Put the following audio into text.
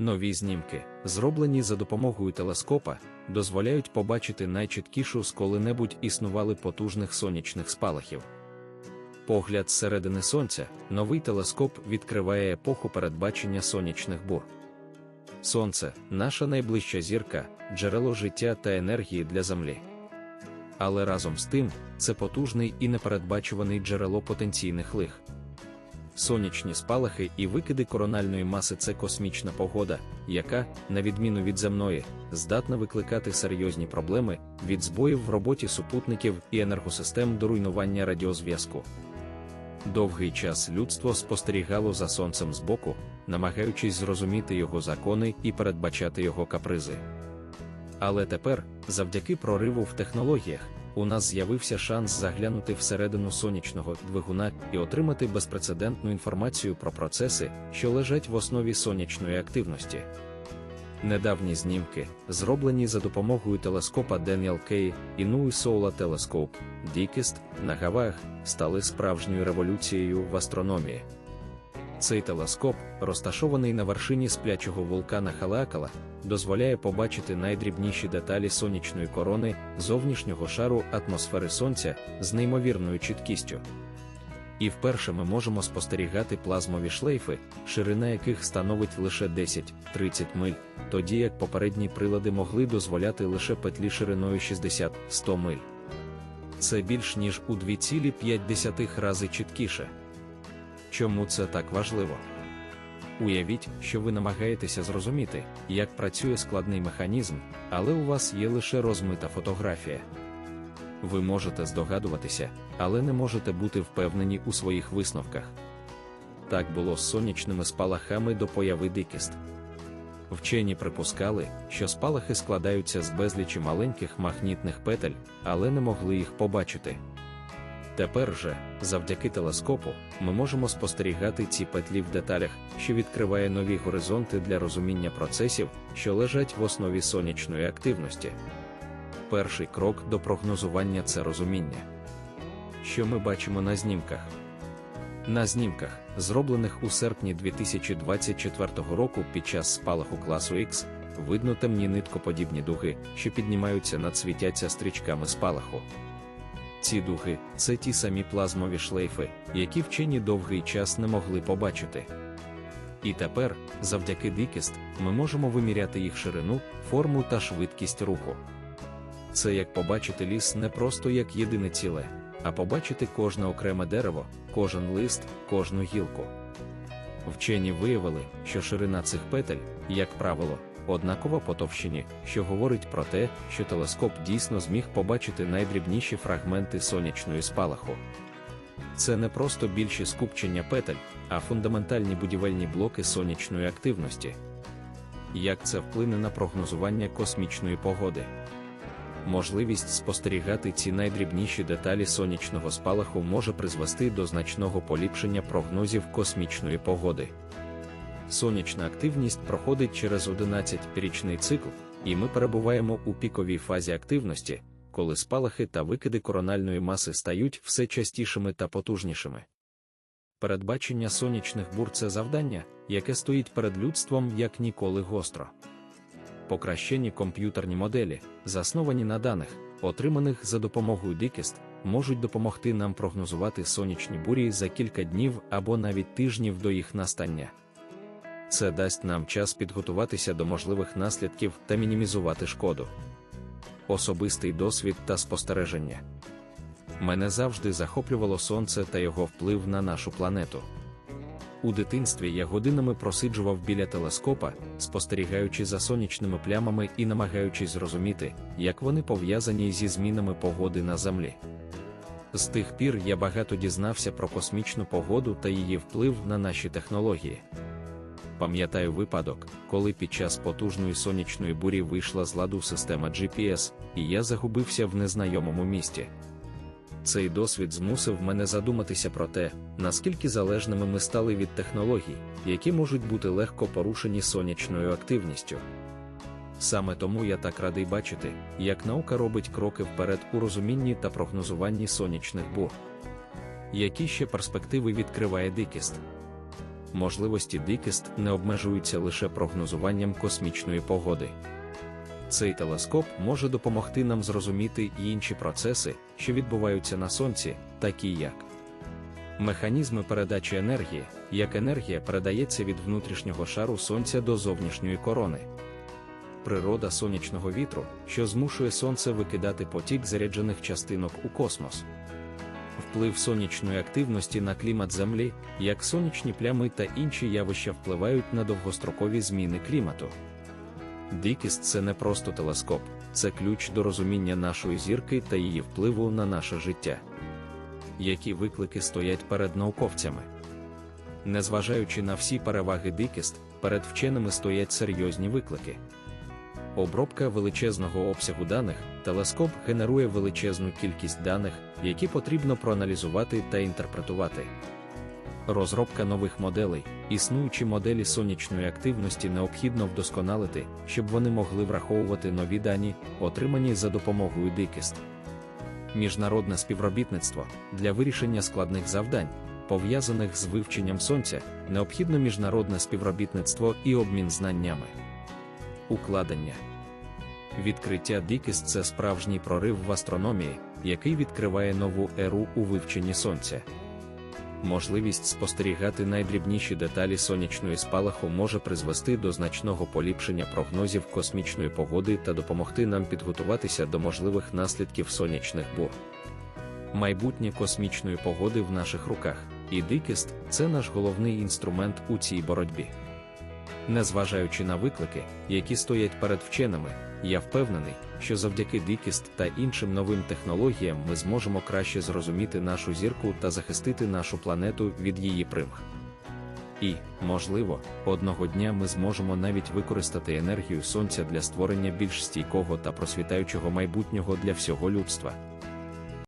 Нові знімки, зроблені за допомогою телескопа, дозволяють побачити найчіткішу з коли-небудь існували потужних сонячних спалахів. Погляд зсередини сонця, новий телескоп відкриває епоху передбачення сонячних бур. Сонце наша найближча зірка, джерело життя та енергії для Землі. Але разом з тим, це потужний і непередбачуваний джерело потенційних лих. Сонячні спалахи і викиди корональної маси це космічна погода, яка, на відміну від земної, здатна викликати серйозні проблеми від збоїв в роботі супутників і енергосистем до руйнування радіозв'язку. Довгий час людство спостерігало за сонцем збоку, намагаючись зрозуміти його закони і передбачати його капризи. Але тепер, завдяки прориву в технологіях, у нас з'явився шанс заглянути всередину сонячного двигуна і отримати безпрецедентну інформацію про процеси, що лежать в основі сонячної активності. Недавні знімки, зроблені за допомогою телескопа Daniel K. і New Solar Telescope, Дікіст на Гаваях, стали справжньою революцією в астрономії. Цей телескоп, розташований на вершині сплячого вулкана Халеакала, дозволяє побачити найдрібніші деталі сонячної корони зовнішнього шару атмосфери Сонця з неймовірною чіткістю. І вперше ми можемо спостерігати плазмові шлейфи, ширина яких становить лише 10-30 миль, тоді як попередні прилади могли дозволяти лише петлі шириною 60-100 миль. Це більш ніж у 2,5 рази чіткіше. Чому це так важливо? Уявіть, що ви намагаєтеся зрозуміти, як працює складний механізм, але у вас є лише розмита фотографія. Ви можете здогадуватися, але не можете бути впевнені у своїх висновках. Так було з сонячними спалахами до появи дикіст. Вчені припускали, що спалахи складаються з безлічі маленьких магнітних петель, але не могли їх побачити. Тепер же, завдяки телескопу, ми можемо спостерігати ці петлі в деталях, що відкриває нові горизонти для розуміння процесів, що лежать в основі сонячної активності. Перший крок до прогнозування це розуміння. Що ми бачимо на знімках? На знімках, зроблених у серпні 2024 року під час спалаху класу X, видно темні ниткоподібні дуги, що піднімаються над світяться стрічками спалаху. Ці дуги це ті самі плазмові шлейфи, які вчені довгий час не могли побачити. І тепер, завдяки дикіст, ми можемо виміряти їх ширину, форму та швидкість руху. Це як побачити ліс не просто як єдине ціле, а побачити кожне окреме дерево, кожен лист, кожну гілку. Вчені виявили, що ширина цих петель, як правило, однакова по товщині, що говорить про те, що телескоп дійсно зміг побачити найдрібніші фрагменти сонячної спалаху. Це не просто більші скупчення петель, а фундаментальні будівельні блоки сонячної активності. Як це вплине на прогнозування космічної погоди? Можливість спостерігати ці найдрібніші деталі сонячного спалаху може призвести до значного поліпшення прогнозів космічної погоди. Сонячна активність проходить через 11-річний цикл, і ми перебуваємо у піковій фазі активності, коли спалахи та викиди корональної маси стають все частішими та потужнішими. Передбачення сонячних бур це завдання, яке стоїть перед людством як ніколи гостро. Покращені комп'ютерні моделі, засновані на даних, отриманих за допомогою Дикіст, можуть допомогти нам прогнозувати сонячні бурі за кілька днів або навіть тижнів до їх настання. Це дасть нам час підготуватися до можливих наслідків та мінімізувати шкоду. Особистий досвід та спостереження. Мене завжди захоплювало сонце та його вплив на нашу планету. У дитинстві я годинами просиджував біля телескопа, спостерігаючи за сонячними плямами і намагаючись зрозуміти, як вони пов'язані зі змінами погоди на Землі. З тих пір я багато дізнався про космічну погоду та її вплив на наші технології. Пам'ятаю випадок, коли під час потужної сонячної бурі вийшла з ладу система GPS, і я загубився в незнайомому місті. Цей досвід змусив мене задуматися про те, наскільки залежними ми стали від технологій, які можуть бути легко порушені сонячною активністю. Саме тому я так радий бачити, як наука робить кроки вперед у розумінні та прогнозуванні сонячних бур. Які ще перспективи відкриває дикіст? Можливості Дикіст не обмежуються лише прогнозуванням космічної погоди. Цей телескоп може допомогти нам зрозуміти і інші процеси, що відбуваються на сонці, такі як механізми передачі енергії, як енергія передається від внутрішнього шару сонця до зовнішньої корони. Природа сонячного вітру, що змушує сонце викидати потік заряджених частинок у космос. Вплив сонячної активності на клімат Землі, як сонячні плями та інші явища впливають на довгострокові зміни клімату. Дикіст це не просто телескоп, це ключ до розуміння нашої зірки та її впливу на наше життя. Які виклики стоять перед науковцями? Незважаючи на всі переваги Дикіст, перед вченими стоять серйозні виклики. Обробка величезного обсягу даних, телескоп генерує величезну кількість даних, які потрібно проаналізувати та інтерпретувати. Розробка нових моделей, існуючі моделі сонячної активності необхідно вдосконалити, щоб вони могли враховувати нові дані, отримані за допомогою Дикіст. Міжнародне співробітництво для вирішення складних завдань, пов'язаних з вивченням сонця, необхідно міжнародне співробітництво і обмін знаннями. Укладення Відкриття Дикіст це справжній прорив в астрономії, який відкриває нову еру у вивченні сонця. Можливість спостерігати найдрібніші деталі сонячної спалаху може призвести до значного поліпшення прогнозів космічної погоди та допомогти нам підготуватися до можливих наслідків сонячних бур. Майбутнє космічної погоди в наших руках, і Дикіст це наш головний інструмент у цій боротьбі. Незважаючи на виклики, які стоять перед вченими, я впевнений, що завдяки Дикіст та іншим новим технологіям ми зможемо краще зрозуміти нашу зірку та захистити нашу планету від її примх. І, можливо, одного дня ми зможемо навіть використати енергію сонця для створення більш стійкого та просвітаючого майбутнього для всього людства.